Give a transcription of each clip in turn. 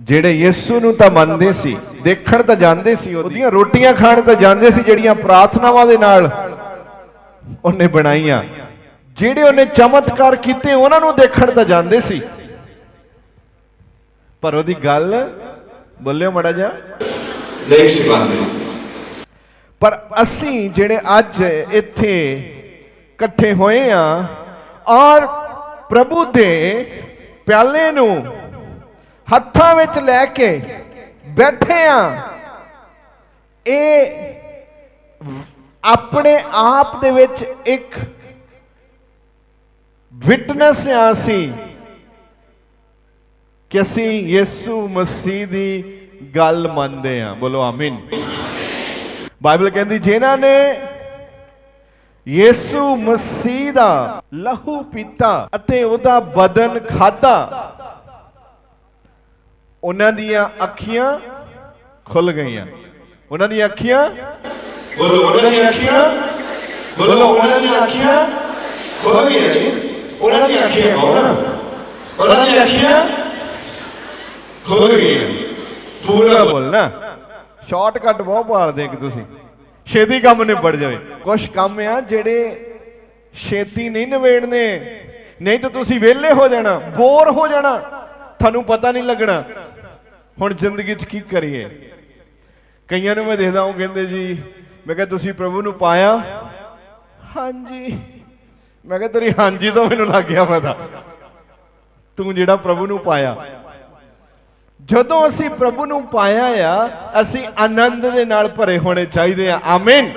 ਜਿਹੜੇ ਯਿਸੂ ਨੂੰ ਤਾਂ ਮੰਨਦੇ ਸੀ ਦੇਖਣ ਤਾਂ ਜਾਂਦੇ ਸੀ ਉਹਦੀਆਂ ਰੋਟੀਆਂ ਖਾਣ ਤਾਂ ਜਾਂਦੇ ਸੀ ਜਿਹੜੀਆਂ ਪ੍ਰਾਰਥਨਾਵਾਂ ਦੇ ਨਾਲ ਉਹਨੇ ਬਣਾਈਆਂ। ਜਿਹੜੇ ਉਹਨੇ ਚਮਤਕਾਰ ਕੀਤੇ ਉਹਨਾਂ ਨੂੰ ਦੇਖਣ ਤਾਂ ਜਾਂਦੇ ਸੀ। ਪਰ ਉਹਦੀ ਗੱਲ ਬੋਲਿਓ ਮੜਾ ਜਾ ਨਹੀਂ ਸੀ ਮੰਨਦੇ। ਪਰ ਅਸੀਂ ਜਿਹੜੇ ਅੱਜ ਇੱਥੇ ਇਕੱਠੇ ਹੋਏ ਆ ਔਰ ਪ੍ਰਭੂ ਦੇ ਪਿਆਲੇ ਨੂੰ ਹੱਥਾਂ ਵਿੱਚ ਲੈ ਕੇ ਬੈਠੇ ਆ ਇਹ ਆਪਣੇ ਆਪ ਦੇ ਵਿੱਚ ਇੱਕ ਵਿਟਨੈਸ ਆ ਅਸੀਂ ਕਿ ਅਸੀਂ ਯਿਸੂ ਮਸੀਹ ਦੀ ਗੱਲ ਮੰਨਦੇ ਆ ਬੋਲੋ ਆਮੀਨ। ਬਾਈਬਲ ਕਹਿੰਦੀ, ਜਿਨ੍ਹਾਂ ਨੇ ਯਿਸੂ ਮਸੀਹ ਦਾ ਲਹੂ ਪੀਤਾ ਅਤੇ ਉਹਦਾ ਬਦਨ ਖਾਦਾ ਉਹਨਾਂ ਦੀਆਂ ਅੱਖੀਆਂ ਖੁੱਲ ਗਈਆਂ। ਉਹਨਾਂ ਦੀਆਂ ਅੱਖੀਆਂ ਬੋਲੋ ਉਹਨਾਂ ਦੀਆਂ ਅੱਖੀਆਂ ਬੋਲੋ ਉਹਨਾਂ ਦੀਆਂ ਅੱਖੀਆਂ ਖੁੱਲ ਗਈਆਂ ਨੇ ਉਹਨਾਂ ਦੀਆਂ ਅੱਖੀਆਂ ਕੌਣ ਉਹਨਾਂ ਦੀਆਂ ਅੱਖੀਆਂ ਖੁੱਲ ਗਈਆਂ ਪੂਰਾ ਬੋਲਣਾ। ਸ਼ਾਰਟਕਟ ਬਹੁਤ ਭਾਲਦੇ ਕਿ ਤੁਸੀਂ। ਛੇਤੀ ਕੰਮ ਨਿਬੜ ਜਾਵੇ। ਕੁਝ ਕੰਮ ਆ ਜਿਹੜੇ ਛੇਤੀ ਨਹੀਂ ਨਿਬੇੜਨੇ। ਨਹੀਂ ਤਾਂ ਤੁਸੀਂ ਵਿਹਲੇ ਹੋ ਜਾਣਾ ਬੋਰ ਹੋ ਜਾਣਾ। ਤੁਹਾਨੂੰ ਪਤਾ ਨਹੀਂ ਲੱਗਣਾ। ਹੁਣ ਜ਼ਿੰਦਗੀ 'ਚ ਕੀ ਕਰੀਏ? ਕਈਆਂ ਨੂੰ ਮੈਂ ਦੇਖਦਾ ਹਾਂ ਕਹਿੰਦੇ ਜੀ ਮੈਂ ਕਿਹਾ ਤੁਸੀਂ ਪ੍ਰਭੂ ਨੂੰ ਪਾਇਆ? ਹਾਂਜੀ। ਮੈਂ ਕਿਹਾ ਤੇਰੀ ਹਾਂਜੀ ਤੋਂ ਮੈਨੂੰ ਲੱਗ ਗਿਆ ਪਤਾ। ਤੂੰ ਜਿਹੜਾ ਪ੍ਰਭੂ ਨੂੰ ਪਾਇਆ। ਜਦੋਂ ਅਸੀਂ ਪ੍ਰਭੂ ਨੂੰ ਪਾਇਆ ਆ ਅਸੀਂ ਆਨੰਦ ਦੇ ਨਾਲ ਭਰੇ ਹੋਣੇ ਚਾਹੀਦੇ ਆ। ਆਮੀਨ।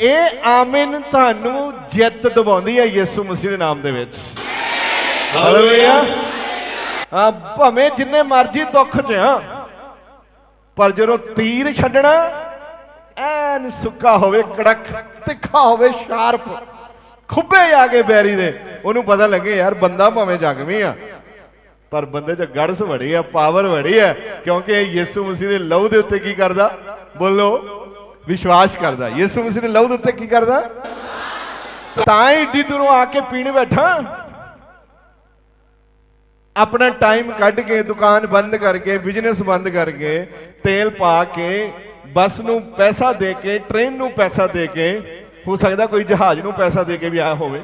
ਇਹ ਆਮੀਨ ਤੁਹਾਨੂੰ ਜਿੱਤ ਦਿਵਾਉਂਦੀ ਹੈ ਯਿਸੂ ਮਸੀਹ ਦੇ ਨਾਮ ਦੇ ਵਿੱਚ। ਹਾਲੇਲੂਇਆ ਆ ਭਾਵੇਂ ਜਿੰਨੇ ਮਰਜ਼ੀ ਦੁੱਖ 'ਚ ਆ ਪਰ ਜਦੋਂ ਤੀਰ ਛੱਡਣਾ, ਐਨ ਸੁੱਕਾ ਹੋਵੇ ਕੜਕ, ਤਿੱਖਾ ਹੋਵੇ ਸ਼ਾਰਪ, ਖੁੱਬੇ ਜਾ ਕੇ ਬੈਰੀ ਦੇ, ਉਹਨੂੰ ਪਤਾ ਲੱਗੇ ਯਾਰ ਬੰਦਾ ਭਾਵੇਂ ਜਗਮੀ ਆ, ਪਰ ਬੰਦੇ 'ਚ ਗੜਸ ਵੜੀ ਆ, ਪਾਵਰ ਵੜੀ ਆ, ਕਿਉਂਕਿ ਇਹ ਯਿਸੂ ਮਸੀਹ ਦੇ ਲਹੂ ਦੇ ਉੱਤੇ ਕੀ ਕਰਦਾ? ਬੋਲੋ, ਵਿਸ਼ਵਾਸ ਕਰਦਾ। ਯਿਸੂ ਮਸੀਹ ਦੇ ਲਹੂ ਦੇ ਉੱਤੇ ਕੀ ਕਰਦਾ? ਤਾਂ ਹੀ ਏਡੀ ਦੂਰੋਂ ਆ ਕੇ ਪੀਣ ਬੈਠਾ। ਆਪਣਾ ਟਾਈਮ ਕੱਢ ਕੇ ਦੁਕਾਨ ਬੰਦ ਕਰਕੇ ਬਿਜ਼ਨਸ ਬੰਦ ਕਰਕੇ ਤੇਲ ਪਾ ਕੇ, ਬੱਸ ਨੂੰ ਪੈਸਾ ਦੇ ਕੇ ਟ੍ਰੇਨ ਨੂੰ ਪੈਸਾ ਦੇ ਕੇ, ਹੋ ਸਕਦਾ ਕੋਈ ਜਹਾਜ਼ ਨੂੰ ਪੈਸਾ ਦੇ ਕੇ ਵੀ ਆਇਆ ਹੋਵੇ।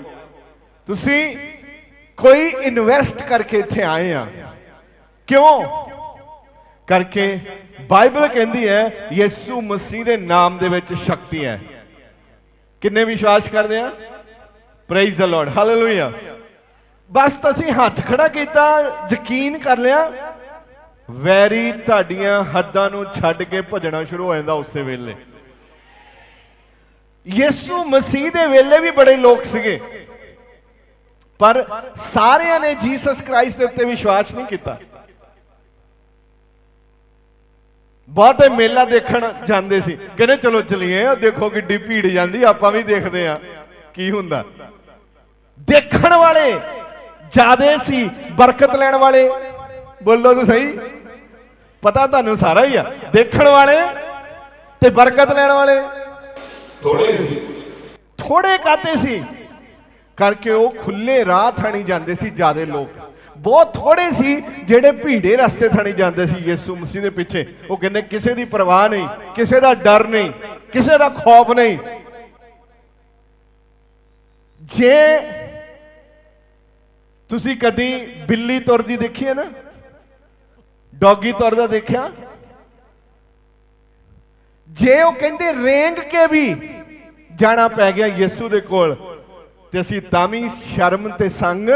ਤੁਸੀਂ ਕੋਈ ਇਨਵੈਸਟ ਕਰਕੇ ਇੱਥੇ ਆਏ ਆ। ਕਿਉਂ? ਕਰਕੇ ਬਾਈਬਲ ਕਹਿੰਦੀ ਹੈ, ਯਿਸੂ ਮਸੀਹ ਦੇ ਨਾਮ ਦੇ ਵਿੱਚ ਸ਼ਕਤੀ ਹੈ। ਕਿੰਨੇ ਵਿਸ਼ਵਾਸ ਕਰਦੇ ਆ? ਪ੍ਰੇਜ਼ ਦ ਲਾਰਡ ਹਾਲੇਲੂਇਆ ਬਸ ਤੁਸੀਂ ਹੱਥ ਖੜਾ ਕੀਤਾ, ਯਕੀਨ ਕਰ ਲਿਆ। ਵੈਰੀ ਤੁਹਾਡੀਆਂ ਹੱਦਾਂ ਨੂੰ ਛੱਡ ਕੇ ਭਜਣਾ ਸ਼ੁਰੂ ਹੋ ਜਾਂਦਾ ਉਸੇ ਵੇਲੇ। ਯਿਸੂ ਮਸੀਹ ਦੇ ਵੇਲੇ ਵੀ ਬੜੇ ਲੋਕ ਸੀਗੇ। ਪਰ ਸਾਰਿਆਂ ਨੇ ਜੀਸਸ ਕ੍ਰਾਈਸਟ ਦੇ ਉੱਤੇ ਵਿਸ਼ਵਾਸ ਨਹੀਂ ਕੀਤਾ। ਬਹੁਤੇ ਮੇਲਾ ਦੇਖਣ ਜਾਂਦੇ ਸੀ। ਕਹਿੰਦੇ, ਚਲੋ ਚਲੀਏ ਉਹ ਦੇਖੋ ਕਿੱਡੀ ਭੀੜ ਜਾਂਦੀ, ਆਪਾਂ ਵੀ ਦੇਖਦੇ ਆ ਕੀ ਹੁੰਦਾ। ਦੇਖਣ ਵਾਲੇ ਜਿਆਦੇ ਸੀ ਬਰਕਤ ਲੈਣ ਵਾਲੇ। ਬੋਲੋ ਤਾਂ ਸਹੀ। ਪਤਾ ਤੁਹਾਨੂੰ ਸਾਰਾ ਹੀ ਆ। ਦੇਖਣ ਵਾਲੇ ਤੇ ਬਰਕਤ ਲੈਣ ਵਾਲੇ। ਥੋੜੇ ਸੀ। ਥੋੜੇ ਕਾਤੇ ਸੀ। ਕਰਕੇ ਉਹ ਖੁੱਲੇ ਰਾਹ ਥਾਣੀ ਜਾਂਦੇ ਸੀ ਜਿਆਦੇ ਲੋਕ। ਬਹੁਤ ਥੋੜੇ ਸੀ ਜਿਹੜੇ ਭੀੜੇ ਰਸਤੇ ਥਾਣੀ ਜਾਂਦੇ ਸੀ ਯਿਸੂ ਮਸੀਹ ਦੇ ਪਿੱਛੇ। ਉਹ ਕਹਿੰਦੇ ਕਿਸੇ ਦੀ ਪਰਵਾਹ ਨਹੀਂ ਕਿਸੇ ਦਾ ਡਰ ਨਹੀਂ ਕਿਸੇ ਦਾ ਖੌਫ ਨਹੀਂ। ਜੇ ਤੁਸੀਂ ਕਦੀ ਬਿੱਲੀ ਤੁਰਦੀ ਦੇਖੀ ਹੈ ਨਾ? ਡੌਗੀ ਤੁਰਦਾ ਦੇਖਿਆ? ਜੇ ਉਹ ਕਹਿੰਦੇ ਰੇਂਗ ਕੇ ਵੀ ਜਾਣਾ ਪੈ ਗਿਆ ਯਿਸੂ ਦੇ ਕੋਲ, ਤੇ ਅਸੀਂ ਤਾਂ ਵੀ ਸ਼ਰਮ ਤੇ ਸੰਗ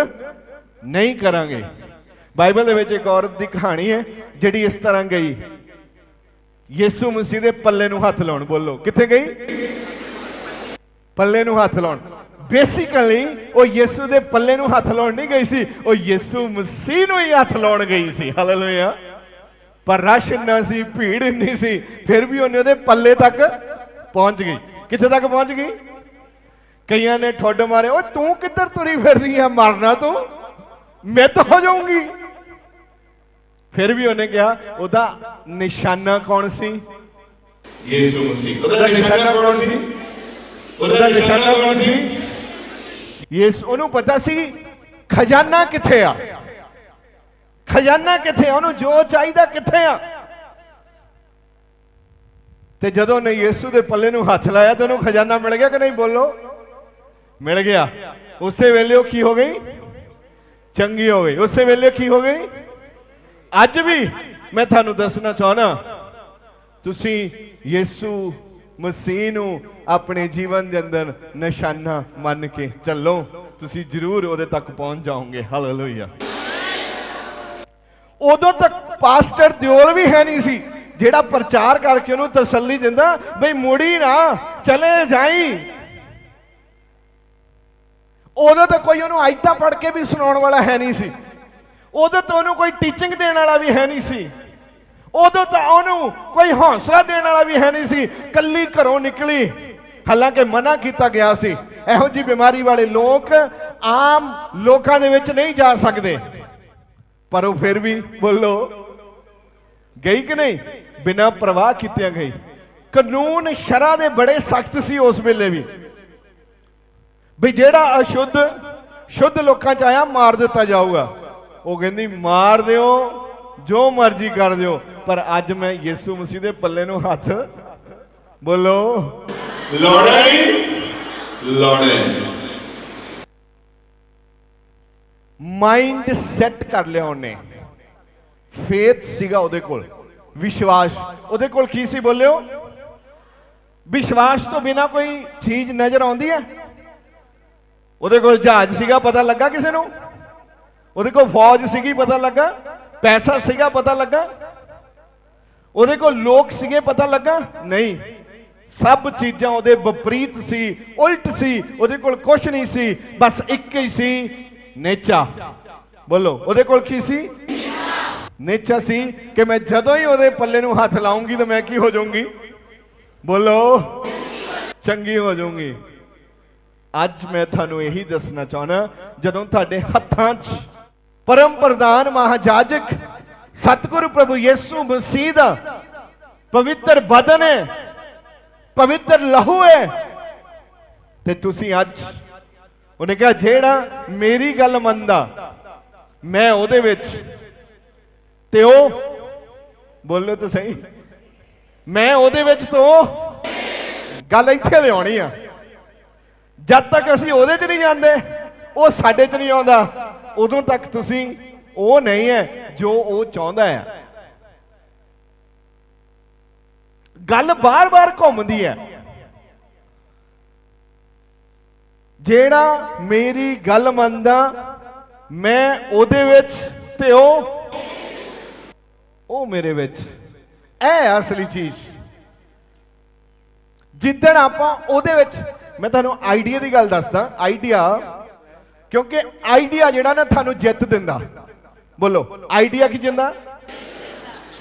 ਨਹੀਂ ਕਰਾਂਗੇ। ਬਾਈਬਲ ਦੇ ਵਿੱਚ ਇੱਕ ਔਰਤ ਦੀ ਕਹਾਣੀ ਹੈ, ਜਿਹੜੀ ਇਸ ਤਰ੍ਹਾਂ ਗਈ। ਯਿਸੂ ਮਸੀਹ ਦੇ ਪੱਲੇ ਨੂੰ ਹੱਥ ਲਾਉਣ, ਬੋਲੋ। ਕਿੱਥੇ ਗਈ? ਪੱਲੇ ਨੂੰ ਹੱਥ ਲਾਉਣ। ਬੇਸਿਕਲੀ ਉਹ ਯਿਸੂ ਦੇ ਪੱਲੇ ਨੂੰ ਹੱਥ ਲਾਉਣ ਨਹੀਂ ਗਈ ਸੀ ਉਹ ਯਿਸੂ ਮਸੀਹ ਨੂੰ ਹੀ ਹੱਥ ਲਾਉਣ ਗਈ ਸੀ। ਹਾਲੇਲੂਇਆ ਪਰ ਰਸ਼ ਇੰਨਾ ਸੀ ਭੀੜ ਇੰਨੀ ਸੀ ਫਿਰ ਵੀ ਉਹਨੇ ਉਹਦੇ ਪੱਲੇ ਤੱਕ ਪਹੁੰਚ ਗਈ। ਕਿੱਥੇ ਤੱਕ ਪਹੁੰਚ ਗਈ? ਕਈਆਂ ਨੇ ਠੋਡ ਮਾਰੇ ਓ ਤੂੰ ਕਿੱਧਰ ਤੁਰੀ ਫਿਰਦੀ ਆ? ਮਰਨਾ ਤੂੰ? ਮੈਂ ਤਾਂ ਹੋ ਜਾਊਂਗੀ। ਫਿਰ ਵੀ ਉਹਨੇ ਕਿਹਾ ਉਹਦਾ ਨਿਸ਼ਾਨਾ ਕੌਣ ਸੀ? ਯਿਸੂ ਮਸੀਹ। ਉਹਦਾ ਨਿਸ਼ਾਨਾ ਕੌਣ ਸੀ? ਉਹਦਾ ਨਿਸ਼ਾਨਾ ਕੌਣ ਸੀ? ਯਿਸ, ਉਹਨੂੰ ਪਤਾ ਸੀ ਖਜ਼ਾਨਾ ਕਿੱਥੇ ਆ? ਖਜ਼ਾਨਾ ਕਿੱਥੇ ਉਹਨੂੰ ਜੋ ਚਾਹੀਦਾ ਕਿੱਥੇ ਆ? ਤੇ ਜਦੋਂ ਨੇ ਯੀਸੂ ਦੇ ਪੱਲੇ ਨੂੰ ਹੱਥ ਲਾਇਆ ਤੇ ਉਹਨੂੰ ਖਜ਼ਾਨਾ ਮਿਲ ਗਿਆ ਕਿ ਨਹੀਂ ਬੋਲੋ? ਮਿਲ ਗਿਆ। ਉਸੇ ਵੇਲੇ ਉਹ ਕੀ ਹੋ ਗਈ? ਚੰਗੀ ਹੋ ਗਈ। ਉਸੇ ਵੇਲੇ ਕੀ ਹੋ ਗਈ? ਅੱਜ ਵੀ ਮੈਂ ਤੁਹਾਨੂੰ ਦੱਸਣਾ ਚਾਹਣਾ ਤੁਸੀਂ ਯੀਸੂ ਮਸੀਹ ਨੂੰ ਆਪਣੇ ਜੀਵਨ ਦੇ ਅੰਦਰ ਨਿਸ਼ਾਨਾ ਮੰਨ ਕੇ ਚੱਲੋ। ਤੁਸੀਂ ਜ਼ਰੂਰ ਉਹਦੇ ਤੱਕ ਪਹੁੰਚ ਜਾਓਗੇ। ਹਾਲੇਲੂਇਆ ਉਦੋਂ ਤੱਕ ਪਾਸਟਰ ਦਿਓਲ ਵੀ ਹੈ ਨਹੀਂ ਸੀ, ਜਿਹੜਾ ਪ੍ਰਚਾਰ ਕਰਕੇ ਉਹਨੂੰ ਤਸੱਲੀ ਦਿੰਦਾ, ਬਈ ਮੁੜੀ ਨਾ, ਚਲੇ ਜਾਈ। ਉਦੋਂ ਤਾਂ ਕੋਈ ਉਹਨੂੰ ਆਇਤਾਂ ਪੜ ਕੇ ਵੀ ਸੁਣਾਉਣ ਵਾਲਾ ਹੈ ਨਹੀਂ ਸੀ। ਉਦੋਂ ਤਾਂ ਉਹਨੂੰ ਕੋਈ ਟੀਚਿੰਗ ਦੇਣ ਵਾਲਾ ਵੀ ਹੈ ਨਹੀਂ ਸੀ। ਉਦੋਂ ਤਾਂ ਉਹਨੂੰ ਕੋਈ ਹੌਸਲਾ ਦੇਣ ਵਾਲਾ ਵੀ ਹੈ ਨਹੀਂ ਸੀ। ਕੱਲੀ ਘਰੋਂ ਨਿਕਲੀ। ਹਾਲਾਂਕਿ ਮਨਾ ਕੀਤਾ ਗਿਆ ਸੀ। ਇਹੋ ਜੀ ਬਿਮਾਰੀ ਵਾਲੇ ਲੋਕ ਆਮ ਲੋਕਾਂ ਦੇ ਵਿੱਚ ਨਹੀਂ ਜਾ ਸਕਦੇ। ਪਰ ਉਹ ਫਿਰ ਵੀ ਬੋਲੋ, ਗਈ ਕਿ ਨਹੀਂ? ਬਿਨਾਂ ਪ੍ਰਵਾਹ ਕੀਤਿਆਂ ਗਈ। ਕਾਨੂੰਨ ਸ਼ਰਾ ਦੇ ਬੜੇ ਸਖਤ ਸੀ ਉਸ ਵੇਲੇ ਵੀ। ਵੀ ਜਿਹੜਾ ਅਸ਼ੁੱਧ, ਸ਼ੁੱਧ ਲੋਕਾਂ ਚ ਆਇਆ, ਮਾਰ ਦਿੱਤਾ ਜਾਊਗਾ। ਉਹ ਕਹਿੰਦੀ, ਮਾਰ ਦਿਓ। ਜੋ ਮਰਜ਼ੀ ਕਰ ਦਿਓ ਪਰ ਅੱਜ ਮੈਂ ਯਿਸੂ ਮਸੀਹ ਦੇ ਪੱਲੇ ਨੂੰ ਹੱਥ ਬੋਲੋ। ਲਾਉਣਾ ਹੈ। ਮਾਈਂਡ ਸੈੱਟ ਕਰ ਲਿਆ ਉਹਨੇ। ਫੇਥ ਸੀਗਾ ਉਹਦੇ ਕੋਲ। ਵਿਸ਼ਵਾਸ। ਉਹਦੇ ਕੋਲ ਕੀ ਸੀ ਬੋਲਿਓ? ਵਿਸ਼ਵਾਸ ਤੋਂ ਬਿਨਾ ਕੋਈ ਚੀਜ਼ ਨਜ਼ਰ ਆਉਂਦੀ ਹੈ? ਉਹਦੇ ਕੋਲ ਜਹਾਜ਼ ਸੀਗਾ ਪਤਾ ਲੱਗਾ ਕਿਸੇ ਨੂੰ? ਉਹਦੇ ਕੋਲ ਫੌਜ ਸੀਗੀ ਪਤਾ ਲੱਗਾ? ਪੈਸਾ ਸੀਗਾ ਪਤਾ ਲੱਗਾ? ਉਹਦੇ ਕੋਲ ਲੋਕ ਸੀਗੇ ਪਤਾ ਲੱਗਾ? ਨਹੀਂ। ਸਭ ਚੀਜ਼ਾਂ ਉਹਦੇ ਵਿਪਰੀਤ ਸੀ, ਉਲਟ ਸੀ, ਉਹਦੇ ਕੋਲ ਕੁਝ ਨਹੀਂ ਸੀ, ਬਸ ਇੱਕ ਹੀ ਸੀ, ਨੇਚਾ। ਬੋਲੋ, ਉਹਦੇ ਕੋਲ ਕੀ ਸੀ? ਨੇਚਾ ਸੀ ਕਿ ਮੈਂ ਜਦੋਂ ਹੀ ਉਹਦੇ ਪੱਲੇ ਨੂੰ ਹੱਥ ਲਾਉਂਗੀ ਤਾਂ ਮੈਂ ਕੀ ਹੋ ਜਾਊਂਗੀ? ਬੋਲੋ, ਚੰਗੀ ਹੋ ਜਾਊਂਗੀ। ਅੱਜ ਮੈਂ ਤੁਹਾਨੂੰ ਇਹੀ ਦੱਸਣਾ ਚਾਹਣਾ ਜਦੋਂ ਤੁਹਾਡੇ ਹੱਥਾਂ 'ਚ ਪਰਮ ਪ੍ਰਧਾਨ ਮਹਾਜਾਜਕ ਸਤਿਗੁਰੂ ਪ੍ਰਭੂ ਯਿਸੂ ਮਸੀਹ ਦਾ ਪਵਿੱਤਰ ਬਦਨ ਹੈ, ਪਵਿੱਤਰ ਲਹੂ ਹੈ। ਤੇ ਤੁਸੀਂ ਅੱਜ ਉਹਨੇ ਕਿਹਾ, ਜਿਹੜਾ ਮੇਰੀ ਗੱਲ ਮੰਨਦਾ, ਮੈਂ ਉਹਦੇ ਵਿੱਚ। ਤੇ ਉਹ ਬੋਲੋ ਤਾਂ ਸਹੀ, ਮੈਂ ਉਹਦੇ ਵਿੱਚ ਤੋਂ ਗੱਲ ਇੱਥੇ ਲਿਆਉਣੀ ਆ। ਜਦ ਤੱਕ ਅਸੀਂ ਉਹਦੇ 'ਚ ਨਹੀਂ ਜਾਂਦੇ, ਉਹ ਸਾਡੇ 'ਚ ਨਹੀਂ ਆਉਂਦਾ। ਉਦੋਂ ਤੱਕ ਤੁਸੀਂ ਉਹ ਨਹੀਂ ਹੈ ਜੋ ਉਹ ਚਾਹੁੰਦਾ ਹੈ। ਗੱਲ ਬਾਰ-ਬਾਰ ਘੁੰਮਦੀ ਹੈ। ਜਿਹੜਾ ਮੇਰੀ ਗੱਲ ਮੰਨਦਾ, ਮੈਂ ਉਹਦੇ ਵਿੱਚ ਤੇ ਉਹ ਉਹ ਮੇਰੇ ਵਿੱਚ। ਇਹ ਹੈ ਅਸਲੀ ਚੀਜ਼। ਜਿੱਦਣ ਆਪਾਂ ਉਹਦੇ ਵਿੱਚ, ਮੈਂ ਤੁਹਾਨੂੰ ਆਈਡੀਆ ਦੀ ਗੱਲ ਦੱਸਦਾ ਆਈਡੀਆ ਕਿਉਂਕਿ ਆਈਡੀਆ ਜਿਹੜਾ ਨਾ ਤੁਹਾਨੂੰ ਜਿੱਤ ਦਿੰਦਾ। ਬੋਲੋ ਆਈਡੀਆ ਕੀ ਦਿੰਦਾ?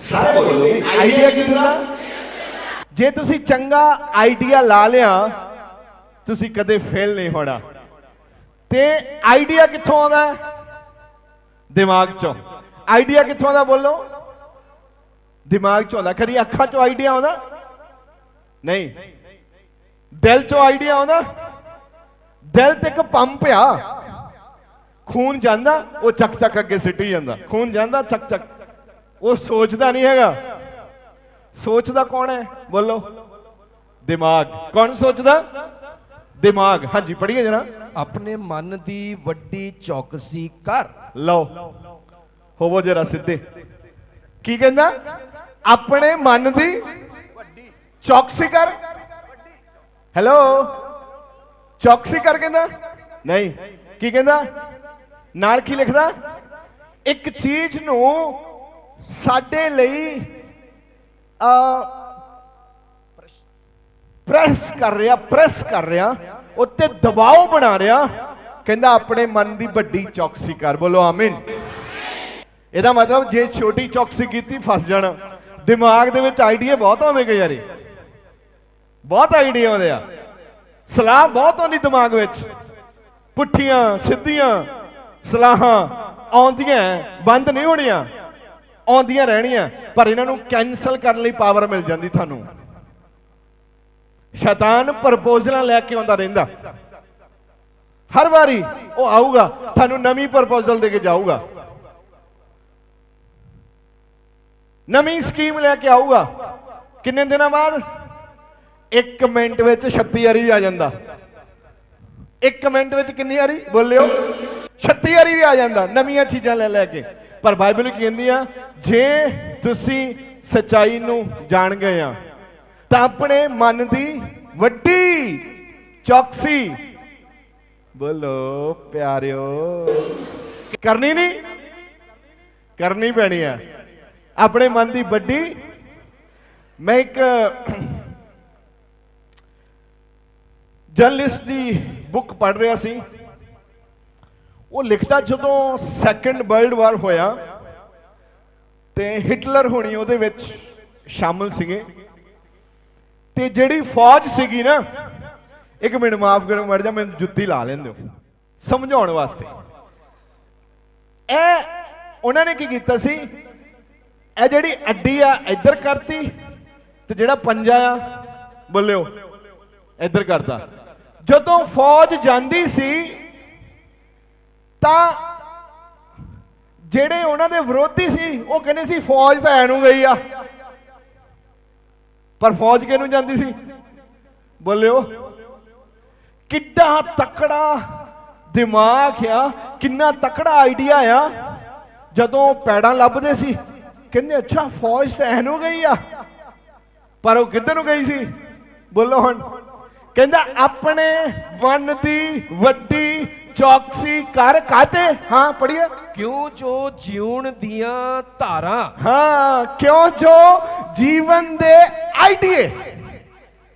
ਸਾਰੇ ਬੋਲੋ ਆਈਡੀਆ ਕੀ ਦਿੰਦਾ? ਜੇ ਤੁਸੀਂ ਚੰਗਾ ਆਈਡੀਆ ਲਾ ਲਿਆ ਤੁਸੀਂ ਕਦੇ ਫੇਲ ਨਹੀਂ ਹੋਣਾ। ਤੇ ਆਈਡੀਆ ਕਿੱਥੋਂ ਆਉਂਦਾ? ਦਿਮਾਗ ਚੋਂ। ਆਈਡੀਆ ਕਿੱਥੋਂ ਆਉਂਦਾ ਬੋਲੋ? ਦਿਮਾਗ ਚੋਂ ਆਉਂਦਾ। ਕਦੀ ਅੱਖਾਂ ਚੋਂ ਆਈਡੀਆ ਆਉਂਦਾ? ਨਹੀਂ। ਦਿਲ ਚੋਂ ਆਈਡੀਆ ਆਉਂਦਾ? ਦਿਲ ਤੇ ਇੱਕ ਪੰਪ ਆ। ਖੂਨ ਜਾਂਦਾ ਉਹ ਚੱਕ ਚੱਕ ਅੱਗੇ ਸਿੱਟੀ ਜਾਂਦਾ। ਖੂਨ ਜਾਂਦਾ ਚੱਕ ਚੱਕ। ਉਹ ਸੋਚਦਾ ਨਹੀਂ ਹੈਗਾ। ਸੋਚਦਾ ਕੌਣ ਹੈ? ਬੋਲੋ। ਦਿਮਾਗ। ਕੌਣ ਸੋਚਦਾ? ਦਿਮਾਗ। ਹਾਂਜੀ ਪੜ੍ਹੀਏ ਜਰਾ। ਆਪਣੇ ਮਨ ਦੀ ਵੱਡੀ ਚੌਕਸੀ ਕਰ ਲਓ। ਹੋਵੋ ਜਰਾ ਸਿੱਧੇ। ਕੀ ਕਹਿੰਦਾ? ਆਪਣੇ ਮਨ ਦੀ ਚੌਕਸੀ ਕਰ ਹੈਲੋ? ਚੌਕਸੀ ਕਰ ਕਹਿੰਦਾ? ਨਹੀਂ। ਕੀ ਕਹਿੰਦਾ? ਨਾਲ ਕੀ ਲਿਖਦਾ? ਇੱਕ ਚੀਜ਼ ਨੂੰ ਸਾਡੇ ਲਈ ਆ ਪ੍ਰੈਸ ਕਰ ਰਿਹਾ, ਪ੍ਰੈਸ ਕਰ ਰਿਹਾ, ਉੱਤੇ ਦਬਾਅ ਬਣਾ ਰਿਹਾ, ਕਹਿੰਦਾ ਆਪਣੇ ਮਨ ਦੀ ਵੱਡੀ ਚੌਕਸੀ ਕਰ। ਬੋਲੋ ਆਮੀਨ। ਇਹਦਾ ਮਤਲਬ ਜੇ ਛੋਟੀ ਚੌਕਸੀ ਕੀਤੀ, ਫਸ ਜਾਣਾ। ਦਿਮਾਗ ਦੇ ਵਿੱਚ ਆਈਡੀਆ ਬਹੁਤ ਆਉਂਦੇ ਕਈ ਯਾਰੀ ਬਹੁਤ ਆਈਡੀਆ ਆਉਂਦੇ ਆ। ਸਲਾਹ ਬਹੁਤ ਆਉਂਦੀ ਦਿਮਾਗ ਵਿੱਚ। ਪੁੱਠੀਆਂ, ਸਿੱਧੀਆਂ। ਸਲਾਹਾਂ ਆਉਂਦੀਆਂ, ਬੰਦ ਨਹੀਂ ਹੋਣੀਆਂ, ਆਉਂਦੀਆਂ ਰਹਿਣੀਆਂ, ਪਰ ਇਹਨਾਂ ਨੂੰ ਕੈਨਸਲ ਕਰਨ ਲਈ ਪਾਵਰ ਮਿਲ ਜਾਂਦੀ ਤੁਹਾਨੂੰ। ਸ਼ੈਤਾਨ ਪ੍ਰਪੋਜ਼ਲਾਂ ਲੈ ਕੇ ਆਉਂਦਾ ਰਹਿੰਦਾ। ਹਰ ਵਾਰੀ ਉਹ ਆਊਗਾ, ਤੁਹਾਨੂੰ ਨਵੀਂ ਪ੍ਰਪੋਜ਼ਲ ਦੇ ਕੇ ਜਾਊਗਾ। ਨਵੀਂ ਸਕੀਮ ਲੈ ਕੇ ਆਊਗਾ। ਕਿੰਨੇ ਦਿਨਾਂ ਬਾਅਦ? 1 ਮਿੰਟ ਵਿੱਚ 36 ਵਾਰੀ ਵੀ ਆ ਜਾਂਦਾ। 1 ਮਿੰਟ ਵਿੱਚ ਕਿੰਨੀ ਵਾਰੀ? ਬੋਲਿਓ। 36 ਵਾਰੀ ਵੀ ਆ ਜਾਂਦਾ, ਨਵੀਆਂ ਚੀਜ਼ਾਂ ਲੈ ਲੈ ਕੇ। ਪਰ ਬਾਈਬਲ ਕਹਿੰਦੀ ਆ? ਜੇ ਤੁਸੀਂ ਸਚਾਈ ਨੂੰ ਜਾਣ ਗਏ ਆ, ਤਾਂ ਆਪਣੇ ਮਨ ਦੀ ਵੱਡੀ ਚੌਕਸੀ ਬੋਲੋ, ਪਿਆਰਿਓ। ਕਰਨੀ ਨਹੀਂ, ਕਰਨੀ ਪੈਣੀ ਆ। ਆਪਣੇ ਮਨ ਦੀ ਵੱਡੀ, ਮੈਂ ਇੱਕ ਜਰਨਲਿਸਟ ਦੀ ਬੁੱਕ ਪੜ੍ਹ ਰਿਹਾ ਸੀ। ਉਹ ਲਿਖਦਾ ਜਦੋਂ ਸੈਕੰਡ ਵਰਲਡ ਵਾਰ ਹੋਇਆ, ਤੇ ਹਿਟਲਰ ਹੋਣੀ ਉਹਦੇ ਵਿੱਚ ਸ਼ਾਮਲ ਸੀਗੇ। ਤੇ ਜਿਹੜੀ ਫੌਜ ਸੀਗੀ ਨਾ, ਇੱਕ ਮਿੰਟ ਮਾਫ ਕਰੋ ਮਰ ਜਾ ਮੈਨੂੰ ਜੁੱਤੀ ਲਾ ਲੈਂਦੇ ਹੋ, ਸਮਝਾਉਣ ਵਾਸਤੇ। ਇਹ ਉਹਨਾਂ ਨੇ ਕੀ ਕੀਤਾ ਸੀ? ਇਹ ਜਿਹੜੀ ਅੱਡੀ ਆ, ਇੱਧਰ ਕਰਤੀ, ਤੇ ਜਿਹੜਾ ਪੰਜਾ ਆ, ਬੋਲਿਓ, ਇੱਧਰ ਕਰਤਾ। ਜਦੋਂ ਫੌਜ ਜਾਂਦੀ ਸੀ ਤਾਂ ਜਿਹੜੇ ਉਹਨਾਂ ਦੇ ਵਿਰੋਧੀ ਸੀ, ਉਹ ਕਹਿੰਦੇ ਸੀ, ਫੌਜ ਤਾਂ ਐਨੂੰ ਗਈ ਆ। ਪਰ ਫੌਜ ਕਿਹਨੂੰ ਜਾਂਦੀ ਸੀ? ਬੋਲਿਓ। ਕਿੱਡਾ ਤਕੜਾ ਦਿਮਾਗ ਆ, ਕਿੰਨਾ ਤਕੜਾ ਆਈਡੀਆ ਆ। ਜਦੋਂ ਪੈੜਾਂ ਲੱਭਦੇ ਸੀ, ਕਹਿੰਦੇ, ਅੱਛਾ, ਫੌਜ ਤਾਂ ਐਨੂੰ ਗਈ ਆ। ਪਰ ਉਹ ਕਿੱਧਰ ਨੂੰ ਗਈ ਸੀ? ਬੋਲੋ ਹੁਣ। ਕਹਿੰਦਾ, ਆਪਣੇ ਵਨ ਦੀ ਵੱਡੀ ਚੌਕਸੀ ਕਰ ਕਾਤੇ? ਹਾਂ ਪੜੀਏ ਕਿਉਂ ਜੋ ਜਿਉਣ ਦੀਆਂ ਧਾਰਾਂ? ਹਾਂ ਕਿਉਂ ਜੋ ਜੀਵਨ ਦੇ ਆਈਡੀਏ?